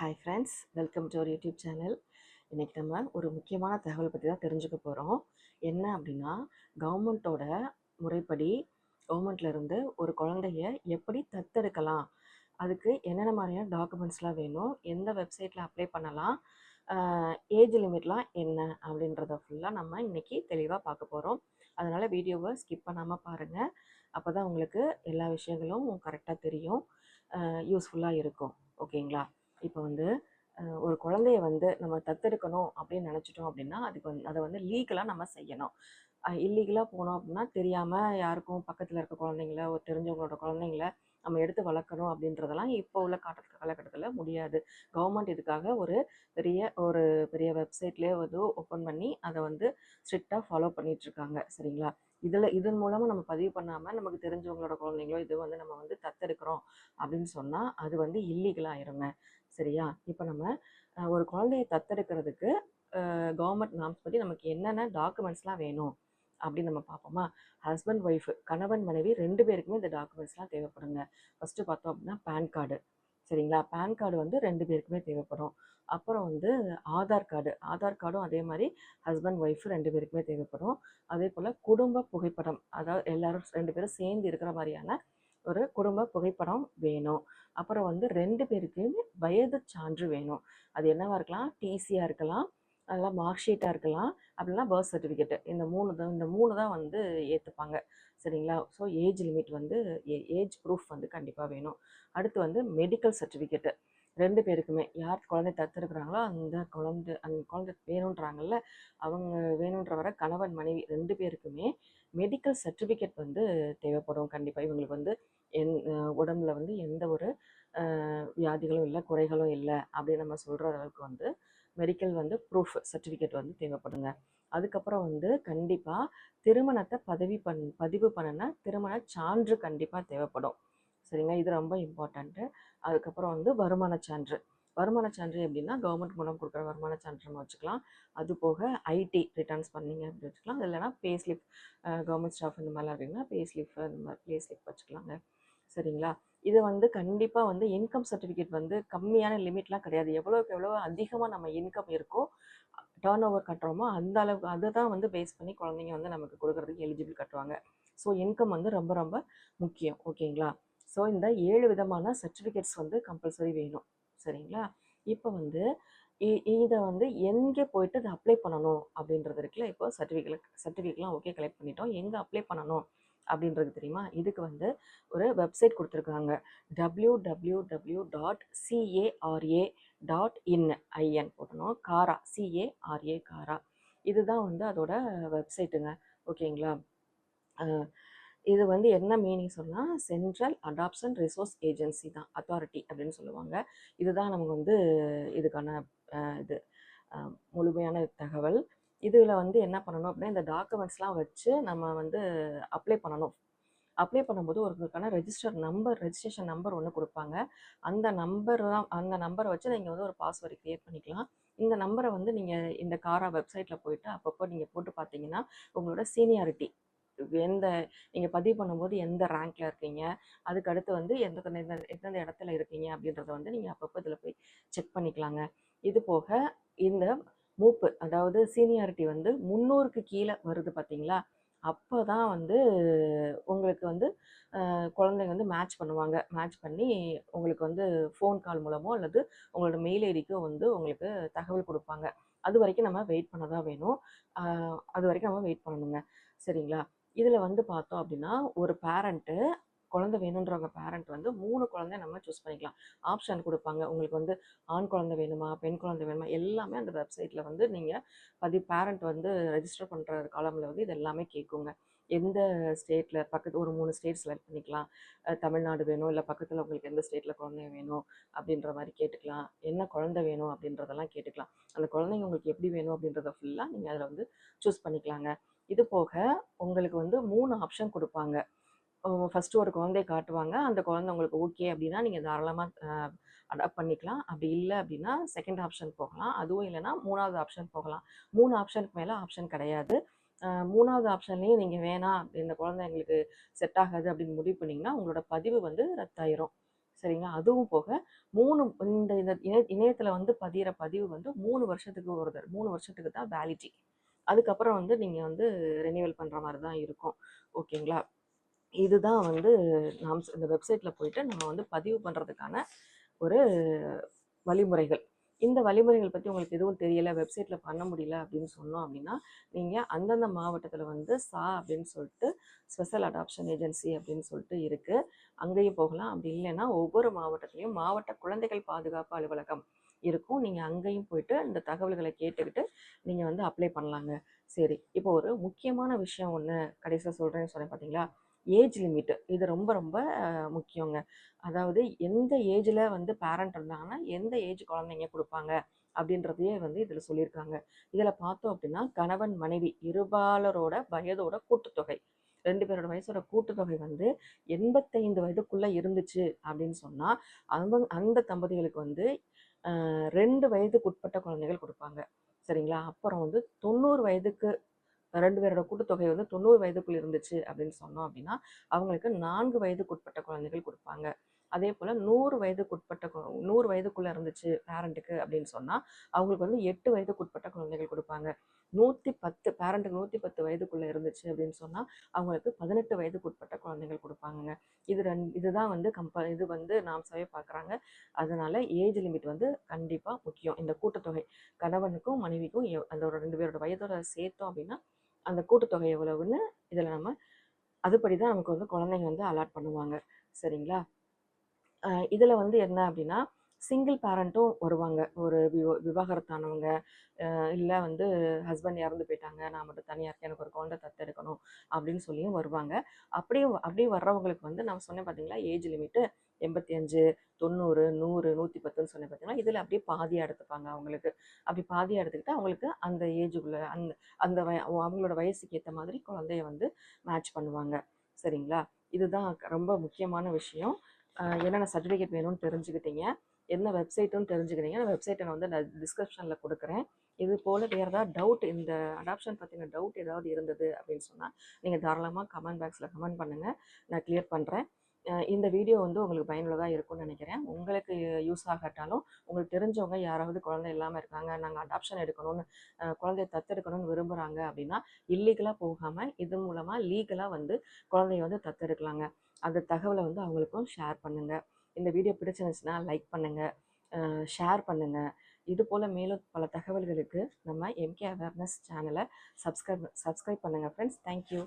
Hi friends welcome to our YouTube channel இன்றைக்கி நம்ம ஒரு முக்கியமான தகவல் பற்றி தான் தெரிஞ்சுக்க போகிறோம் என்ன அப்படின்னா கவர்மெண்ட்டோட முறைப்படி கவர்மெண்ட்லேருந்து ஒரு குழந்தைய எப்படி தத்தெடுக்கலாம்? அதுக்கு என்னென்ன மாதிரியான டாக்குமெண்ட்ஸ்லாம் வேணும்? எந்த வெப்சைட்டில் அப்ளை பண்ணலாம்? ஏஜ் லிமிட்லாம் என்ன? அப்படின்றத ஃபுல்லாக நம்ம இன்றைக்கி தெளிவாக பார்க்க போகிறோம் அதனால் வீடியோவை ஸ்கிப் பண்ணாமல் பாருங்கள் அப்போ தான் உங்களுக்கு எல்லா விஷயங்களும் கரெக்டாக தெரியும். யூஸ்ஃபுல்லாக இருக்கும். ஓகேங்களா? இப்போ வந்து ஒரு குழந்தைய வந்து நம்ம தத்தெடுக்கணும் அப்படின்னு நினச்சிட்டோம் அப்படின்னா அதுக்கு வந்து அதை வந்து லீகலாக நம்ம செய்யணும். இல்லீகலாக போனோம் அப்படின்னா தெரியாமல் யாருக்கும் பக்கத்தில் இருக்க குழந்தைங்கள ஒரு தெரிஞ்சவங்களோட குழந்தைங்கள நம்ம எடுத்து வளர்க்கணும் அப்படின்றதெல்லாம் இப்போ உள்ள காட்ட காலகட்டத்தில் முடியாது. கவர்மெண்ட் இதுக்காக ஒரு பெரிய ஒரு பெரிய வெப்சைட்லேயே வந்து ஓப்பன் பண்ணி அதை வந்து ஸ்ட்ரிக்டாக ஃபாலோ பண்ணிகிட்ருக்காங்க சரிங்களா? இதில் இதன் மூலமாக நம்ம பதிவு பண்ணாமல் நமக்கு தெரிஞ்சவங்களோட குழந்தைங்களோ இது வந்து நம்ம வந்து தத்தெடுக்கிறோம் அப்படின்னு சொன்னால் அது வந்து இல்லீகலாக ஆயிருங்க. சரியா? இப்போ நம்ம ஒரு குழந்தைய தத்தெடுக்கிறதுக்கு கவர்மெண்ட் நாம்ஸ் பற்றி நமக்கு என்னென்ன டாக்குமெண்ட்ஸ்லாம் வேணும் அப்படின்னு நம்ம பார்ப்போமா? ஹஸ்பண்ட் ஒய்ஃபு கணவன் மனைவி ரெண்டு பேருக்குமே இந்த டாக்குமெண்ட்ஸ்லாம் தேவைப்படுங்க. ஃபஸ்ட்டு பார்த்தோம் அப்படின்னா பேன் கார்டு சரிங்களா? பேன் கார்டு வந்து ரெண்டு பேருக்குமே தேவைப்படும். அப்புறம் வந்து ஆதார் கார்டு. ஆதார் கார்டும் அதே மாதிரி ஹஸ்பண்ட் ஒய்ஃபு ரெண்டு பேருக்குமே தேவைப்படும். அதே போல் குடும்ப புகைப்படம். அதாவது எல்லாரும் ரெண்டு பேரும் சேர்ந்து இருக்கிற மாதிரியான ஒரு குடும்ப புகைப்படம் வேணும். அப்புறம் வந்து ரெண்டு பேருக்குமே வயது சான்று வேணும். அது என்னவாக இருக்கலாம்? டிசியாக இருக்கலாம். நல்லா மார்க் ஷீட்டாக இருக்கலாம். அப்படின்னா பர்த் சர்டிஃபிகேட்டு. இந்த மூணு தான் இந்த மூணு தான் வந்து ஏற்றுப்பாங்க சரிங்களா? ஸோ ஏஜ் லிமிட் வந்து ஏஜ் ப்ரூஃப் வந்து கண்டிப்பாக வேணும். அடுத்து வந்து மெடிக்கல் சர்டிஃபிகேட்டு. ரெண்டு பேருக்குமே. யார் குழந்தை தத்துருக்குறாங்களோ அந்த குழந்தை அந்த குழந்தை வேணுன்றாங்கல்ல அவங்க வேணுன்ற வர கணவன் மனைவி ரெண்டு பேருக்குமே மெடிக்கல் சர்டிஃபிகேட் வந்து தேவைப்படும் கண்டிப்பாக இவங்களுக்கு வந்து என் உடம்புல வந்து எந்த ஒரு வியாதிகளும் இல்லை குறைகளும் இல்லை அப்படின்னு நம்ம சொல்கிற அளவுக்கு வந்து மெடிக்கல் வந்து ப்ரூஃப் சர்டிஃபிகேட் வந்து தேவைப்படுங்க. அதுக்கப்புறம் வந்து கண்டிப்பாக திருமணத்தை பதவி பண் பதிவு பண்ணின திருமண சான்று கண்டிப்பாக தேவைப்படும். சரிங்க இது ரொம்ப இம்பார்ட்டண்ட்டு அதுக்கப்புறம் வந்து வருமான சான்று. வருமான சான்று எப்படின்னா கவர்மெண்ட் மூலம் கொடுக்குற வருமான சான்றுன்னு வச்சுக்கலாம். அது போக ஐடி ரிட்டர்ன்ஸ் பண்ணீங்க அப்படின்னு வச்சுக்கலாம். அது இல்லைனா பே ஸ்லிப் கவர்மெண்ட் ஸ்டாஃப் இந்த மாதிரிலாம் இருக்கீங்கன்னா பே ஸ்லிப் இந்த மாதிரி பே ஸ்லிப் வச்சுக்கலாங்க. சரிங்களா? இது வந்து கண்டிப்பாக வந்து இன்கம் சர்டிஃபிகேட் வந்து கம்மியான லிமிட்லாம் கிடையாது. எவ்வளோக்கு எவ்வளோ அதிகமாக நம்ம இன்கம் இருக்கோ டேர்ன் ஓவர் கட்டுறோமோ அந்த அளவுக்கு அதை தான் வந்து பேஸ் பண்ணி குழந்தைங்க வந்து நமக்கு கொடுக்குறதுக்கு எலிஜிபிள் கட்டுவாங்க. ஸோ இன்கம் வந்து ரொம்ப ரொம்ப முக்கியம். ஓகேங்களா? ஸோ இந்த ஏழு விதமான சர்டிஃபிகேட்ஸ் வந்து கம்பல்சரி வேணும். சரிங்களா? இப்போ வந்து இ- இதை வந்து எங்கே போயிட்டு அதை அப்ளை பண்ணணும் அப்படின்றது இருக்குல்ல? இப்போ சர்டிஃபிகேட் சர்டிஃபிகேட்லாம் ஓகே கலெக்ட் பண்ணிட்டோம். எங்கே அப்ளை பண்ணணும்? அப்படின்றது தெரியுமா? இதுக்கு வந்து ஒரு வெப்சைட் கொடுத்துருக்காங்க. W W W dot CARA dot in IN போட்டணும் காரா சிஏஆர்ஏ காரா இதுதான் வந்து அதோட வெப்சைட்டுங்க ஓகேங்களா? இது வந்து என்ன மீனிங் சொன்னால் சென்ட்ரல் அடாப்ஷன் ரிசோர்ஸ் ஏஜென்சி தான். அத்தாரிட்டி அப்படின்னு சொல்லுவாங்க. இதுதான் நமக்கு வந்து இதுக்கான இது முழுமையான தகவல். இதில் வந்து என்ன பண்ணணும் அப்படின்னா இந்த டாக்குமெண்ட்ஸ்லாம் வச்சு நம்ம வந்து அப்ளை பண்ணணும். அப்ளை பண்ணும்போது ஒருவருக்கான ரெஜிஸ்டர் நம்பர் ரெஜிஸ்ட்ரேஷன் நம்பர் ஒன்று கொடுப்பாங்க. அந்த நம்பர் தான் அந்த நம்பரை வச்சு நீங்கள் வந்து ஒரு பாஸ்வேர்டு க்ரியேட் பண்ணிக்கலாம். இந்த நம்பரை வந்து நீங்கள் இந்த காரா வெப்சைட்டில் போயிட்டு அப்பப்போ நீங்கள் போட்டு பார்த்தீங்கன்னா உங்களோட சீனியாரிட்டி எந்த நீங்கள் பதிவு பண்ணும்போது எந்த ரேங்க்ல இருக்கீங்க அதுக்கு அடுத்து வந்து எந்த எந்த எந்தெந்த இடத்துல இருக்கீங்க அப்படின்றத வந்து நீங்கள் அப்பப்போ இதில் போய் செக் பண்ணிக்கலாங்க. இது போக இந்த மூப்பு. அதாவது சீனியாரிட்டி வந்து முந்நூறுக்கு கீழே வருது பார்த்தீங்களா அப்போ தான் வந்து உங்களுக்கு வந்து குழந்தைங்க வந்து மேட்ச் பண்ணுவாங்க. மேட்ச் பண்ணி உங்களுக்கு வந்து ஃபோன் கால் மூலமோ அல்லது உங்களோட மெயில் ஐடிக்கோ வந்து உங்களுக்கு தகவல் கொடுப்பாங்க. அது வரைக்கும் நம்ம வெயிட் பண்ண தான் வேணும் அது வரைக்கும் நம்ம வெயிட் பண்ணணுங்க. சரிங்களா? இதில் வந்து பார்த்தோம் அப்படின்னா ஒரு பேரண்ட்டு குழந்தை வேணுன்றவங்க பேரண்ட் வந்து மூணு குழந்தை நம்ம சூஸ் பண்ணிக்கலாம். ஆப்ஷன் கொடுப்பாங்க. உங்களுக்கு வந்து ஆண் குழந்தை வேணுமா பெண் குழந்தை வேணுமா எல்லாமே அந்த வெப்சைட்டில் வந்து நீங்கள் பதி பேரண்ட் வந்து ரெஜிஸ்டர் பண்ணுற காலமில் வந்து இது எல்லாமே கேட்குங்க. எந்த ஸ்டேட்டில் பக்கத்து ஒரு மூணு ஸ்டேட் செலக்ட் பண்ணிக்கலாம். தமிழ்நாடு வேணும் இல்லை பக்கத்தில் உங்களுக்கு எந்த ஸ்டேட்டில் குழந்தை வேணும் அப்படின்ற மாதிரி கேட்டுக்கலாம். என்ன குழந்தை வேணும் அப்படின்றதெல்லாம் கேட்டுக்கலாம். அந்த குழந்தைங்க உங்களுக்கு எப்படி வேணும் அப்படின்றத ஃபுல்லாக நீங்கள் அதில் வந்து சூஸ் பண்ணிக்கலாங்க. இது போக உங்களுக்கு வந்து மூணு ஆப்ஷன் கொடுப்பாங்க. ஃபஸ்ட்டு ஒரு குழந்தைய காட்டுவாங்க. அந்த குழந்தை உங்களுக்கு ஓகே அப்படின்னா நீங்கள் தாராளமாக அடாப்ட் பண்ணிக்கலாம். அப்படி இல்லை அப்படின்னா செகண்ட் ஆப்ஷன் போகலாம். அதுவும் இல்லைன்னா மூணாவது ஆப்ஷன் போகலாம். மூணு ஆப்ஷனுக்கு மேலே ஆப்ஷன் கிடையாது. மூணாவது ஆப்ஷன்லேயும் நீங்கள் வேணாம். இந்த குழந்தை எங்களுக்கு செட் ஆகாது அப்படின்னு முடிவு பண்ணிங்கன்னா உங்களோட பதிவு வந்து ரத்தாயிரும். சரிங்களா? அதுவும் போக மூணு இந்த இந்த இணைய இணையத்தில் வந்து பதிகிற பதிவு வந்து மூணு வருஷத்துக்கு ஒரு மூணு வருஷத்துக்கு தான் வேலிட்டி அதுக்கப்புறம் வந்து நீங்கள் வந்து ரெனியூவல் பண்ணுற மாதிரி தான் இருக்கும் ஓகேங்களா இதுதான் வந்து நாம் இந்த வெப்சைட்டில் போயிட்டு நம்ம வந்து பதிவு பண்ணுறதுக்கான ஒரு வழிமுறைகள். இந்த வழிமுறைகள் பற்றி உங்களுக்கு எதுவும் தெரியலை வெப்சைட்டில் பண்ண முடியல அப்படின்னு சொன்னோம் அப்படின்னா நீங்கள் அந்தந்த மாவட்டத்தில் வந்து சா அப்படின்னு சொல்லிட்டு ஸ்பெஷல் அடாப்ஷன் ஏஜென்சி அப்படின்னு சொல்லிட்டு இருக்குது அங்கேயும் போகலாம். அப்படி இல்லைன்னா ஒவ்வொரு மாவட்டத்துலேயும் மாவட்ட குழந்தைகள் பாதுகாப்பு அலுவலகம் இருக்கும். நீங்கள் அங்கேயும் போயிட்டு இந்த தகவல்களை கேட்டுக்கிட்டு நீங்கள் வந்து அப்ளை பண்ணலாங்க. சரி இப்போ ஒரு முக்கியமான விஷயம் ஒன்று கடைசியில் சொல்கிறேன்னு சொன்னேன் பார்த்தீங்களா ஏஜ் லிமிட்டு. இது ரொம்ப ரொம்ப முக்கியங்க. அதாவது எந்த ஏஜில் வந்து பேரண்ட் இருந்தாங்கன்னா எந்த ஏஜ் குழந்தைங்க கொடுப்பாங்க அப்படின்றதையே வந்து இதில் சொல்லியிருக்காங்க. இதில் பார்த்தோம் அப்படின்னா கணவன் மனைவி இருபாலரோட வயதோட கூட்டுத்தொகை. ரெண்டு பேரோட வயசோட கூட்டுத்தொகை வந்து எண்பத்தைந்து வயதுக்குள்ளே இருந்துச்சு அப்படின்னு சொன்னால் அவங்க அந்த தம்பதிகளுக்கு வந்து ரெண்டு வயதுக்குட்பட்ட குழந்தைகள் கொடுப்பாங்க. சரிங்களா? அப்புறம் வந்து தொண்ணூறு வயதுக்கு ரெண்டு பேரோட கூட்டுத்தொகை வந்து தொண்ணூறு வயதுக்குள் இருந்துச்சு அப்படின்னு சொன்னோம் அப்படின்னா அவங்களுக்கு நான்கு வயதுக்குட்பட்ட குழந்தைகள் கொடுப்பாங்க. அதே போல் நூறு வயதுக்குட்பட்ட கு- நூறு வயதுக்குள்ளே இருந்துச்சு பேரண்ட்டுக்கு அப்படின்னு சொன்னால் அவங்களுக்கு வந்து எட்டு வயதுக்குட்பட்ட குழந்தைகள் கொடுப்பாங்க. நூற்றி பத்து பேரண்ட்டுக்கு நூற்றி பத்து வயதுக்குள்ளே இருந்துச்சு அப்படின்னு சொன்னால் அவங்களுக்கு பதினெட்டு வயதுக்கு உட்பட்ட குழந்தைகள் கொடுப்பாங்கங்க. இது ரெண் இதுதான் வந்து கம்ப இது வந்து நாம் சவே பார்க்குறாங்க. அதனால் ஏஜ் லிமிட் வந்து கண்டிப்பாக முக்கியம். இந்த கூட்டத்தொகை கணவனுக்கும் மனைவிக்கும் அதோட அந்த ஒரு ரெண்டு பேரோட வயதோட சேர்த்தோம் அப்படின்னா அந்த கூட்டுத்தொகை எவ்வளவுன்னு இதில் நம்ம அதுபடி தான் நமக்கு வந்து குழந்தைங்க வந்து அலாட் பண்ணுவாங்க. சரிங்களா? இதில் வந்து என்ன அப்படின்னா சிங்கிள் பேரண்ட்டும் வருவாங்க. ஒரு விவோ விவாகரத்தானவங்க. இல்லை வந்து ஹஸ்பண்ட் இறந்து போயிட்டாங்க. நான் மட்டும் தனியாக இருக்கேன். எனக்கு ஒரு குழந்தை தத்தெடுக்கணும் அப்படின்னு சொல்லியும் வருவாங்க. அப்படியே அப்படியே வர்றவங்களுக்கு வந்து நான் சொன்னேன் பார்த்தீங்களா ஏஜ் லிமிட்டு எண்பத்தி அஞ்சு தொண்ணூறு நூறு நூற்றி பத்துன்னு சொன்னேன் பார்த்தீங்கன்னா இதில் அப்படியே பாதியாக எடுத்துப்பாங்க அவங்களுக்கு. அப்படி பாதியாக எடுத்துக்கிட்டு அவங்களுக்கு அந்த ஏஜுக்குள்ளே அந்த அந்த வய அவங்களோட வயசுக்கு ஏற்ற மாதிரி குழந்தைய வந்து மேட்ச் பண்ணுவாங்க. சரிங்களா? இதுதான் ரொம்ப முக்கியமான விஷயம். என்னென்ன சர்டிஃபிகேட் வேணும்னு தெரிஞ்சுக்கிட்டீங்க. என்ன வெப்சைட்டுன்னு தெரிஞ்சுக்கிறீங்க அந்த வெப்சைட்டை நான் வந்து நான் டிஸ்கிரிப்ஷனில் கொடுக்குறேன். இது போல் வேறு ஏதாவது டவுட் இந்த அடாப்ஷன் பற்றின டவுட் ஏதாவது இருந்தது அப்படின்னு சொன்னால் நீங்கள் தாராளமாக கமெண்ட் பாக்ஸில் கமெண்ட் பண்ணுங்கள் நான் கிளியர் பண்ணுறேன் இந்த வீடியோ வந்து உங்களுக்கு பயனுள்ளதாக இருக்கும்னு நினைக்கிறேன். உங்களுக்கு யூஸ் ஆகாட்டாலும் உங்களுக்கு தெரிஞ்சவங்க யாராவது குழந்தை இல்லாமல் இருக்காங்க நாங்கள் அடாப்ஷன் எடுக்கணும்னு குழந்தைய தத்தெடுக்கணும்னு விரும்புகிறாங்க அப்படின்னா இல்லீகலாக போகாமல் இது மூலமாக லீகலாக வந்து குழந்தைய வந்து தத்தெடுக்கலாங்க. அந்த தகவலை வந்து அவங்களுக்கும் ஷேர் பண்ணுங்கள் இந்த வீடியோ பிடிச்சிருந்துச்சுன்னா லைக் பண்ணுங்கள் ஷேர் பண்ணுங்கள் இது போல் மேலும் பல தகவல்களுக்கு நம்ம எம்கே அவேர்னஸ் சேனலை சப்ஸ்கிரைப் சப்ஸ்கிரைப் பண்ணுங்கள் ஃப்ரெண்ட்ஸ் தேங்க்யூ